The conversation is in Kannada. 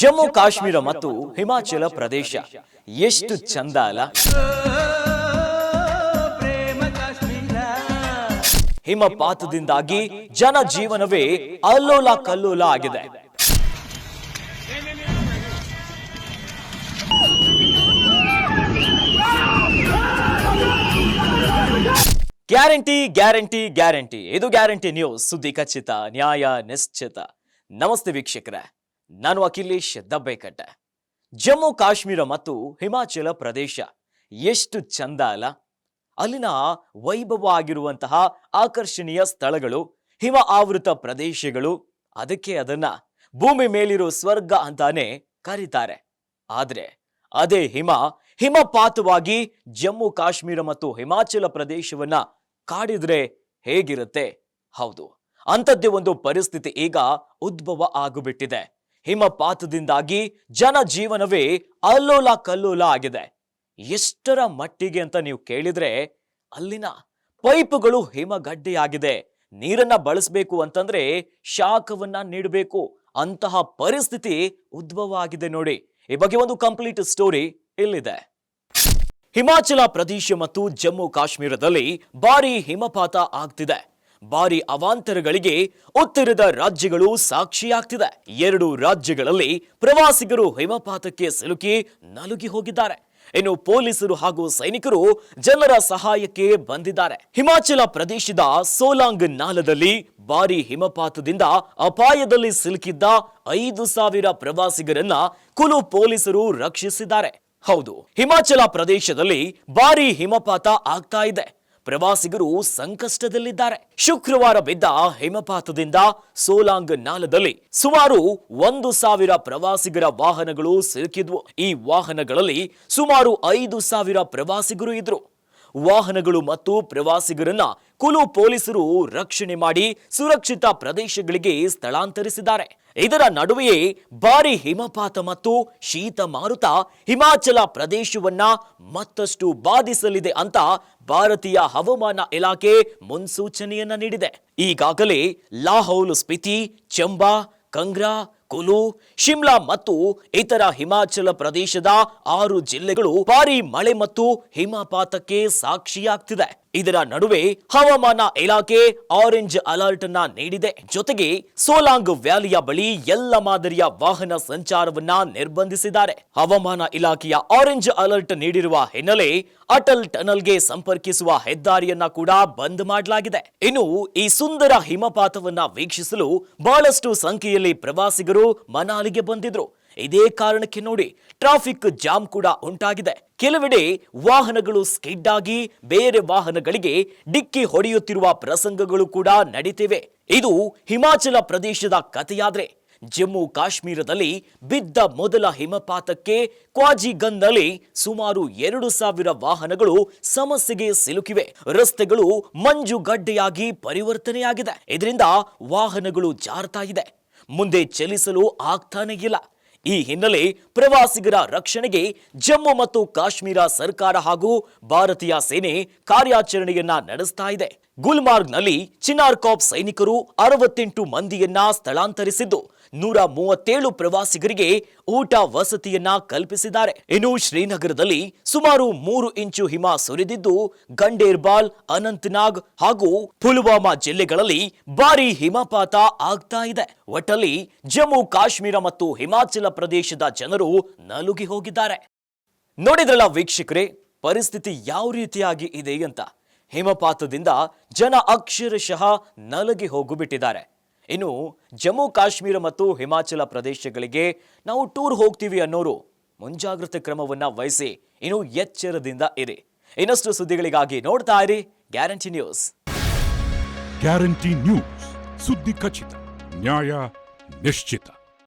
ಜಮ್ಮು ಕಾಶ್ಮೀರ ಮತ್ತು ಹಿಮಾಚಲ ಪ್ರದೇಶ. ಎಷ್ಟು ಚಂದ ಅಲ್ಲ? ಹಿಮಪಾತದಿಂದಾಗಿ ಜನಜೀವನವೇ ಅಲ್ಲೋಲ ಕಲ್ಲೋಲ ಆಗಿದೆ. Guarantee guarantee guarantee. ಇದು ಗ್ಯಾರಂಟಿ ನ್ಯೂಸ್. ಸುದ್ದಿ ಖಚಿತ ನ್ಯಾಯ ನಿಶ್ಚಿತ. ನಮಸ್ತೆ ವೀಕ್ಷಕರೇ. ನಾನು ಅಖಿಲೇಶ್ ದಬ್ಬೆಕಟ್ಟೆ. ಜಮ್ಮು, ಕಾಶ್ಮೀರ ಮತ್ತು ಹಿಮಾಚಲ ಪ್ರದೇಶ ಎಷ್ಟು ಚಂದ ಅಲ್ಲ? ಅಲ್ಲಿನ ವೈಭವ ಆಗಿರುವಂತಹ ಆಕರ್ಷಣೀಯ ಸ್ಥಳಗಳು, ಹಿಮ ಆವೃತ ಪ್ರದೇಶಗಳು, ಅದಕ್ಕೆ ಅದನ್ನ ಭೂಮಿ ಮೇಲಿರೋ ಸ್ವರ್ಗ ಅಂತಾನೆ ಕರೀತಾರೆ. ಆದ್ರೆ ಅದೇ ಹಿಮ, ಹಿಮಪಾತವಾಗಿ ಜಮ್ಮು, ಕಾಶ್ಮೀರ ಮತ್ತು ಹಿಮಾಚಲ ಪ್ರದೇಶವನ್ನ ಕಾಡಿದ್ರೆ ಹೇಗಿರುತ್ತೆ? ಹೌದು, ಅಂಥದ್ದೇ ಒಂದು ಪರಿಸ್ಥಿತಿ ಈಗ ಉದ್ಭವ ಆಗಿಬಿಟ್ಟಿದೆ. ಹಿಮಪಾತದಿಂದಾಗಿ ಜನಜೀವನವೇ ಅಲ್ಲೋಲ ಕಲ್ಲೋಲ ಆಗಿದೆ. ಎಷ್ಟರ ಮಟ್ಟಿಗೆ ಅಂತ ನೀವು ಕೇಳಿದ್ರೆ ಅಲ್ಲಿನ ಪೈಪುಗಳು ಹಿಮಗಡ್ಡೆಯಾಗಿದೆ. ನೀರನ್ನ ಬಳಸಬೇಕು ಅಂತಂದ್ರೆ ಶಾಖವನ್ನ ನೀಡಬೇಕು. ಅಂತಹ ಪರಿಸ್ಥಿತಿ ಉದ್ಭವ ಆಗಿದೆ ನೋಡಿ. ಈ ಬಗ್ಗೆ ಒಂದು ಕಂಪ್ಲೀಟ್ ಸ್ಟೋರಿ ಇಲ್ಲಿದೆ. ಹಿಮಾಚಲ ಪ್ರದೇಶ ಮತ್ತು ಜಮ್ಮು ಕಾಶ್ಮೀರದಲ್ಲಿ ಭಾರಿ ಹಿಮಪಾತ ಆಗ್ತಿದೆ. ಭಾರಿ ಅವಾಂತರಗಳಿಗೆ ಉತ್ತರದ ರಾಜ್ಯಗಳು ಸಾಕ್ಷಿಯಾಗ್ತಿದೆ. ಎರಡು ರಾಜ್ಯಗಳಲ್ಲಿ ಪ್ರವಾಸಿಗರು ಹಿಮಪಾತಕ್ಕೆ ಸಿಲುಕಿ ನಲುಗಿ ಹೋಗಿದ್ದಾರೆ. ಇನ್ನು ಪೊಲೀಸರು ಹಾಗೂ ಸೈನಿಕರು ಜನರ ಸಹಾಯಕ್ಕೆ ಬಂದಿದ್ದಾರೆ. ಹಿಮಾಚಲ ಪ್ರದೇಶದ ಸೋಲಾಂಗ್ ನಾಲದಲ್ಲಿ ಭಾರಿ ಹಿಮಪಾತದಿಂದ ಅಪಾಯದಲ್ಲಿ ಸಿಲುಕಿದ್ದ ಐದು ಸಾವಿರ ಪ್ರವಾಸಿಗರನ್ನ ಕುಲು ಪೊಲೀಸರು ರಕ್ಷಿಸಿದ್ದಾರೆ. ಹೌದು, ಹಿಮಾಚಲ ಪ್ರದೇಶದಲ್ಲಿ ಭಾರಿ ಹಿಮಪಾತ ಆಗ್ತಾ ಇದೆ. ಪ್ರವಾಸಿಗರು ಸಂಕಷ್ಟದಲ್ಲಿದ್ದಾರೆ. ಶುಕ್ರವಾರ ಬಿದ್ದ ಹಿಮಪಾತದಿಂದ ಸೋಲಾಂಗ್ ನಾಲದಲ್ಲಿ ಸುಮಾರು ಒಂದು ಸಾವಿರ ಪ್ರವಾಸಿಗರ ವಾಹನಗಳು ಸಿಲುಕಿದ್ವು. ಈ ವಾಹನಗಳಲ್ಲಿ ಸುಮಾರು ಐದು ಸಾವಿರ ಪ್ರವಾಸಿಗರು ಇದ್ರು. ವಾಹನಗಳು ಮತ್ತು ಪ್ರವಾಸಿಗರನ್ನ ಕುಲು ಪೊಲೀಸರು ರಕ್ಷಣೆ ಮಾಡಿ ಸುರಕ್ಷಿತ ಪ್ರದೇಶಗಳಿಗೆ ಸ್ಥಳಾಂತರಿಸಿದ್ದಾರೆ. ಇದರ ನಡುವೆಯೇ ಭಾರಿ ಹಿಮಪಾತ ಮತ್ತು ಶೀತ ಮಾರುತ ಹಿಮಾಚಲ ಪ್ರದೇಶವನ್ನ ಮತ್ತಷ್ಟು ಬಾಧಿಸಲಿದೆ ಅಂತ ಭಾರತೀಯ ಹವಾಮಾನ ಇಲಾಖೆ ಮುನ್ಸೂಚನೆಯನ್ನ ನೀಡಿದೆ. ಈಗಾಗಲೇ ಲಾಹೌಲ್ ಸ್ಪಿತಿ ಚಂಬಾ, ಕಂಗ್ರಾ, ಕುಲು, ಶಿಮ್ಲಾ ಮತ್ತು ಇತರ ಹಿಮಾಚಲ ಪ್ರದೇಶದ ಆರು ಜಿಲ್ಲೆಗಳು ಭಾರಿ ಮಳೆ ಮತ್ತು ಹಿಮಪಾತಕ್ಕೆ ಸಾಕ್ಷಿಯಾಗ್ತಿದೆ. ಇದರ ನಡುವೆ ಹವಾಮಾನ ಇಲಾಖೆ ಆರೆಂಜ್ ಅಲರ್ಟ್ ಅನ್ನ ನೀಡಿದೆ. ಜೊತೆಗೆ ಸೋಲಾಂಗ್ ವ್ಯಾಲಿಯ ಬಳಿ ಎಲ್ಲ ಮಾದರಿಯ ವಾಹನ ಸಂಚಾರವನ್ನ ನಿರ್ಬಂಧಿಸಿದ್ದಾರೆ. ಹವಾಮಾನ ಇಲಾಖೆಯ ಆರೆಂಜ್ ಅಲರ್ಟ್ ನೀಡಿರುವ ಹಿನ್ನೆಲೆ ಅಟಲ್ ಟನಲ್ಗೆ ಸಂಪರ್ಕಿಸುವ ಹೆದ್ದಾರಿಯನ್ನ ಕೂಡ ಬಂದ್ ಮಾಡಲಾಗಿದೆ. ಇನ್ನು ಈ ಸುಂದರ ಹಿಮಪಾತವನ್ನ ವೀಕ್ಷಿಸಲು ಬಹಳಷ್ಟು ಸಂಖ್ಯೆಯಲ್ಲಿ ಪ್ರವಾಸಿಗರು ಮನಾಲಿಗೆ ಬಂದಿದ್ರು. ಇದೇ ಕಾರಣಕ್ಕೆ ನೋಡಿ ಟ್ರಾಫಿಕ್ ಜಾಮ್ ಕೂಡ ಉಂಟಾಗಿದೆ. ಕೆಲವೆಡೆ ವಾಹನಗಳು ಸ್ಕಿಡ್ ಆಗಿ ಬೇರೆ ವಾಹನಗಳಿಗೆ ಡಿಕ್ಕಿ ಹೊಡೆಯುತ್ತಿರುವ ಪ್ರಸಂಗಗಳು ಕೂಡ ನಡೀತಿವೆ. ಇದು ಹಿಮಾಚಲ ಪ್ರದೇಶದ ಕಥೆಯಾದ್ರೆ. ಜಮ್ಮು ಕಾಶ್ಮೀರದಲ್ಲಿ ಬಿದ್ದ ಮೊದಲ ಹಿಮಪಾತಕ್ಕೆ ಕ್ವಾಜಿಗನ್ನಲ್ಲಿ ಸುಮಾರು ಎರಡು ಸಾವಿರ ವಾಹನಗಳು ಸಮಸ್ಯೆಗೆ ಸಿಲುಕಿವೆ. ರಸ್ತೆಗಳು ಮಂಜುಗಡ್ಡೆಯಾಗಿ ಪರಿವರ್ತನೆಯಾಗಿದೆ. ಇದರಿಂದ ವಾಹನಗಳು ಜಾರ್ತಾ ಮುಂದೆ ಚಲಿಸಲು ಆಗ್ತಾನೇ ಇಲ್ಲ. ಈ ಹಿನ್ನೆಲೆ ಪ್ರವಾಸಿಗರ ರಕ್ಷಣೆಗೆ ಜಮ್ಮು ಮತ್ತು ಕಾಶ್ಮೀರ ಸರ್ಕಾರ ಹಾಗೂ ಭಾರತೀಯ ಸೇನೆ ಕಾರ್ಯಾಚರಣೆಯನ್ನ ನಡೆಸ್ತಾ ಇದೆ. ಗುಲ್ಮಾರ್ಗ್ನಲ್ಲಿ ಚಿನಾರ್ ಕಾಪ್ ಸೈನಿಕರು ಅರವತ್ತೆಂಟು ಮಂದಿಯನ್ನ ಸ್ಥಳಾಂತರಿಸಿದ್ದು. ನೂರ ಮೂವತ್ತೇಳು ಪ್ರವಾಸಿಗರಿಗೆ ಊಟ ವಸತಿಯನ್ನ ಕಲ್ಪಿಸಿದ್ದಾರೆ. ಇನ್ನು ಶ್ರೀನಗರದಲ್ಲಿ ಸುಮಾರು ಮೂರು ಇಂಚು ಹಿಮ ಸುರಿದಿದ್ದು ಗಂಡೇರ್ಬಾಲ್ ಅನಂತನಾಗ್ ಹಾಗೂ ಪುಲ್ವಾಮಾ ಜಿಲ್ಲೆಗಳಲ್ಲಿ ಭಾರಿ ಹಿಮಪಾತ ಆಗ್ತಾ ಇದೆ. ಒಟ್ಟಲ್ಲಿ ಜಮ್ಮು, ಕಾಶ್ಮೀರ ಮತ್ತು ಹಿಮಾಚಲ ಪ್ರದೇಶದ ಜನರು ನಲುಗಿ ಹೋಗಿದ್ದಾರೆ. ನೋಡಿದ್ರಲ್ಲ ವೀಕ್ಷಕರೇ, ಪರಿಸ್ಥಿತಿ ಯಾವ ರೀತಿಯಾಗಿ ಇದೆ ಅಂತ? ಹಿಮಪಾತದಿಂದ ಜನ ಅಕ್ಷರಶಃ ನಲಗಿ ಹೋಗುಬಿಟ್ಟಿದ್ದಾರೆ. ಇನ್ನು ಜಮ್ಮು ಕಾಶ್ಮೀರ ಮತ್ತು ಹಿಮಾಚಲ ಪ್ರದೇಶಗಳಿಗೆ ನಾವು ಟೂರ್ ಹೋಗ್ತೀವಿ ಅನ್ನೋರು ಮುಂಜಾಗ್ರತೆ ಕ್ರಮವನ್ನು ವಹಿಸಿ ಇನ್ನು ಎಚ್ಚರದಿಂದ ಇರಿ. ಇನ್ನಷ್ಟು ಸುದ್ದಿಗಳಿಗಾಗಿ ನೋಡ್ತಾ ಇರಿ ಗ್ಯಾರಂಟಿ ನ್ಯೂಸ್. Guarantee news. ಸುದ್ದಿ ಖಚಿತ, ನ್ಯಾಯ ನಿಶ್ಚಿತ.